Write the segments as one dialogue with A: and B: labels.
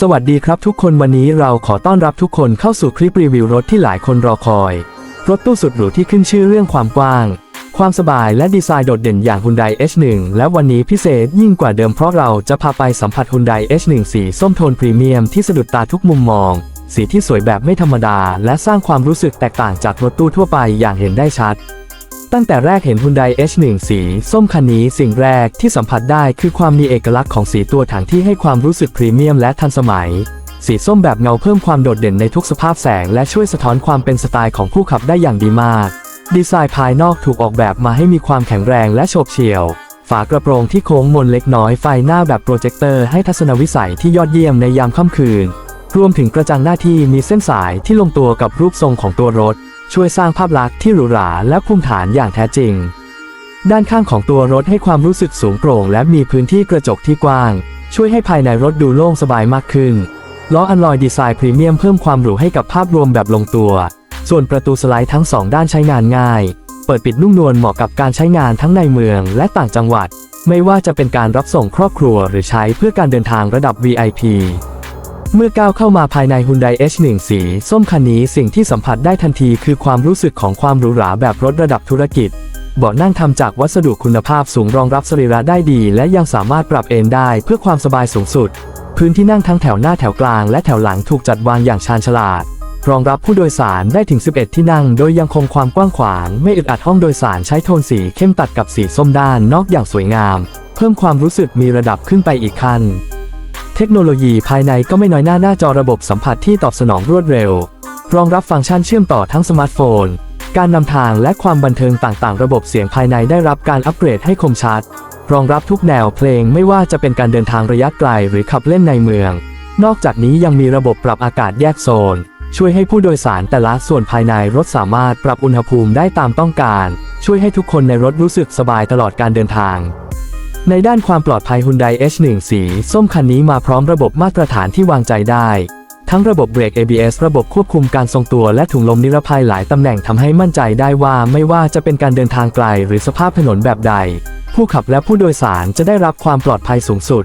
A: สวัสดีครับทุกคนวันนี้เราขอต้อนรับทุกคนเข้าสู่คลิปรีวิวรถที่หลายคนรอคอย รถตู้สุดหรูที่ขึ้นชื่อเรื่องความกว้าง ความสบายและดีไซน์โดดเด่นอย่าง Hyundai H1 และวันนี้พิเศษยิ่งกว่าเดิมเพราะเราจะพาไปสัมผัส Hyundai H1 สีส้มโทนพรีเมียมที่สะดุดตาทุกมุมมอง สีที่สวยแบบไม่ธรรมดา และสร้างความรู้สึกแตกต่างจากรถตู้ทั่วไปอย่างเห็นได้ชัด ตั้งแต่แรกเห็น Hyundai H1 สี ส้มคันนี้สิ่งแรกที่สัมผัสได้คือความมีเอกลักษณ์ของสีตัวถังที่ให้ความรู้สึกพรีเมียมและทันสมัย สีส้มแบบเงาเพิ่มความโดดเด่นในทุกสภาพแสง และช่วยสะท้อนความเป็นสไตล์ของผู้ขับได้อย่างดีมาก ดีไซน์ภายนอกถูกออกแบบมาให้มีความแข็งแรงและโฉบเฉี่ยว ฝากระโปรงที่โค้งมนเล็กน้อยไฟหน้าแบบโปรเจคเตอร์ให้ทัศนวิสัยที่ยอดเยี่ยมในยามค่ำคืน รวมถึงกระจังหน้าที่มีเส้นสายที่ลงตัวกับรูปทรงของตัวรถ ช่วยสร้างภาพลักษณ์ที่หรูหราและภูมิฐานอย่างแท้จริง ด้านข้างของตัวรถให้ความรู้สึกสูงโปร่งและมีพื้นที่กระจกที่กว้าง ช่วยให้ภายในรถดูโล่งสบายมากขึ้นล้ออัลลอยดีไซน์พรีเมียมเพิ่มความหรูให้กับภาพรวมแบบลงตัว ส่วนประตูสไลด์ทั้งสองด้านใช้งานง่าย เปิดปิดนุ่มนวลเหมาะกับการใช้งานทั้งในเมืองและต่างจังหวัด ไม่ว่าจะเป็นการรับส่งครอบครัวหรือใช้เพื่อการเดินทางระดับ VIP เมื่อก้าวเข้ามาภายใน Hyundai H1 สี ส้มคันนี้สิ่งที่สัมผัสได้ทันทีคือความรู้สึกของความหรูหราแบบรถระดับธุรกิจ เบาะนั่งทำจากวัสดุคุณภาพสูงรองรับสรีระได้ดี และยังสามารถปรับเอนได้เพื่อความสบายสูงสุด พื้นที่นั่งทั้งแถวหน้าแถวกลางและแถวหลังถูกจัดวางอย่างชาญฉลาด รองรับผู้โดยสารได้ถึง 11 ที่นั่ง โดยยังคงความกว้างขวาง ไม่อึดอัดห้องโดยสารใช้โทนสีเข้มตัดกับสีส้มด้านนอกอย่างสวยงาม เพิ่มความรู้สึกมีระดับขึ้นไปอีกขั้น เทคโนโลยีภายในก็ไม่น้อยหน้าหน้าจอระบบสัมผัสที่ตอบสนองรวดเร็ว รองรับฟังก์ชันเชื่อมต่อทั้งสมาร์ทโฟน การนำทางและความบันเทิงต่างๆ ระบบเสียงภายในได้รับการอัปเกรดให้คมชัด รองรับทุกแนวเพลงไม่ว่าจะเป็นการเดินทางระยะไกลหรือขับเล่นในเมือง นอกจากนี้ยังมีระบบปรับอากาศแยกโซน ช่วยให้ผู้โดยสารแต่ละส่วนภายในรถสามารถปรับอุณหภูมิได้ตามต้องการ ช่วยให้ทุกคนในรถรู้สึกสบายตลอดการเดินทาง ในด้านความปลอดภัย Hyundai H1 สีส้มคันนี้มาพร้อมระบบมาตรฐานที่วางใจได้ ทั้งระบบเบรก ABS ระบบควบคุมการทรงตัวและถุงลมนิรภัยหลายตำแหน่งทำให้มั่นใจได้ว่าไม่ว่าจะเป็นการเดินทางไกลหรือสภาพถนนแบบใด ผู้ขับและผู้โดยสารจะได้รับความปลอดภัยสูงสุด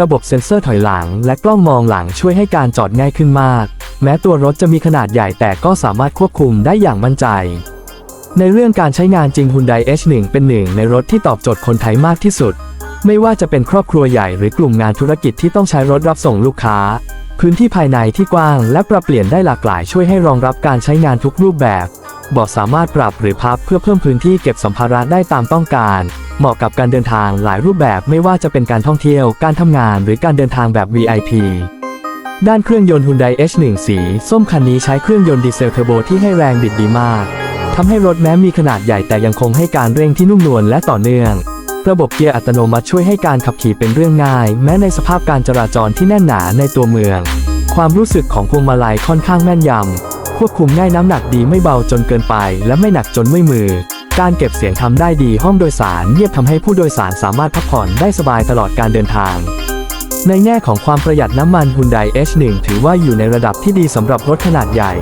A: ระบบเซ็นเซอร์ถอยหลัง และกล้องมองหลังช่วยให้การจอดง่ายขึ้นมาก แม้ตัวรถจะมีขนาดใหญ่แต่ก็สามารถควบคุมได้อย่างมั่นใจในเรื่องการใช้งานจริง Hyundai H1 เป็นหนึ่งในรถที่ตอบโจทย์คนไทยมากที่สุด ไม่ว่าจะเป็นครอบครัวใหญ่หรือกลุ่มงานธุรกิจที่ต้องใช้รถรับส่งลูกค้า พื้นที่ภายในที่กว้างและปรับเปลี่ยนได้หลากหลายช่วยให้รองรับการใช้งานทุกรูปแบบเบาะสามารถปรับหรือพับเพื่อเพิ่มพื้นที่เก็บสัมภาระได้ตามต้องการ เหมาะกับการเดินทางหลายรูปแบบไม่ว่าจะเป็นการท่องเที่ยว การทำงาน หรือการเดินทางแบบ VIP ด้านเครื่องยนต์ Hyundai H1 สี ส้มคันนี้ใช้เครื่องยนต์ดีเซลเทอร์โบที่ให้แรงบิดดีมากทำให้รถแม้มีขนาดใหญ่แต่ยังคงให้การเร่งที่นุ่มนวลและต่อเนื่อง ระบบเกียร์อัตโนมัติช่วยให้การขับขี่เป็นเรื่องง่าย แม้ในสภาพการจราจรที่แน่นหนาในตัวเมือง ความรู้สึกของพวงมาลัยค่อนข้างแม่นยำ ควบคุมง่ายน้ำหนักดีไม่เบาจนเกินไป และไม่หนักจนไม่มือ การเก็บเสียงทำได้ดีห้องโดยสารเงียบทำให้ผู้โดยสารสามารถพักผ่อนได้สบายตลอดการเดินทาง ในแง่ของความประหยัดน้ำมัน Hyundai H1 ถือว่าอยู่ในระดับที่ดีสำหรับรถขนาดใหญ่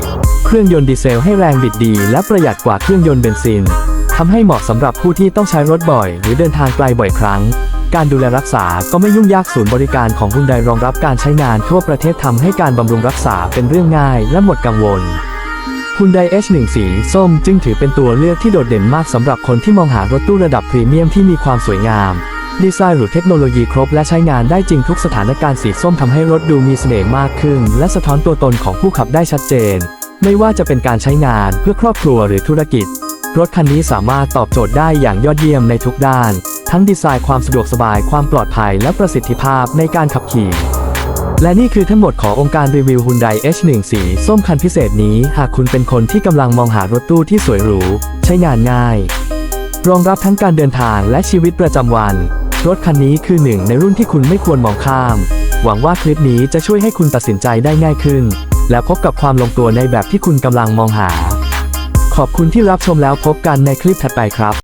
A: เครื่องยนต์ดีเซลให้แรงบิดดี และประหยัดกว่าเครื่องยนต์เบนซิน ทำให้เหมาะสำหรับผู้ที่ต้องใช้รถบ่อย หรือเดินทางไกลบ่อยครั้ง การดูแลรักษาก็ไม่ยุ่งยากศูนย์บริการของ Hyundai รองรับการใช้งานทั่วประเทศทำให้การบำรุงรักษาเป็นเรื่องง่ายและหมดกังวล Hyundai H1 สีส้มจึงถือเป็นตัวเลือกที่โดดเด่นมากสำหรับคนที่มองหารถตู้ระดับพรีเมียมที่มีความสวยงามดีไซน์หรือเทคโนโลยีครบและใช้งานได้จริงทุกสถานการณ์สีส้มทำให้รถดูมีเสน่ห์มากขึ้น และสะท้อนตัวตนของผู้ขับได้ชัดเจน ไม่ว่าจะเป็นการใช้งานเพื่อครอบครัวหรือธุรกิจ รถคันนี้สามารถตอบโจทย์ได้อย่างยอดเยี่ยมในทุกด้าน ทั้งดีไซน์ความสะดวกสบายความปลอดภัยและประสิทธิภาพในการขับขี่และนี่คือทั้งหมดขององค์การรีวิว Hyundai H1 สีส้มคันพิเศษนี้ หากคุณเป็นคนที่กำลังมองหารถตู้ที่สวยหรู ใช้งานง่าย รองรับทั้งการเดินทางและชีวิตประจำวัน รถคันนี้คือหนึ่งในรุ่นที่คุณไม่ควรมองข้าม หวังว่าคลิปนี้จะช่วยให้คุณตัดสินใจได้ง่ายขึ้น และพบกับความลงตัวในแบบที่คุณกำลังมองหา ขอบคุณที่รับชมแล้วพบกันในคลิปถัดไปครับ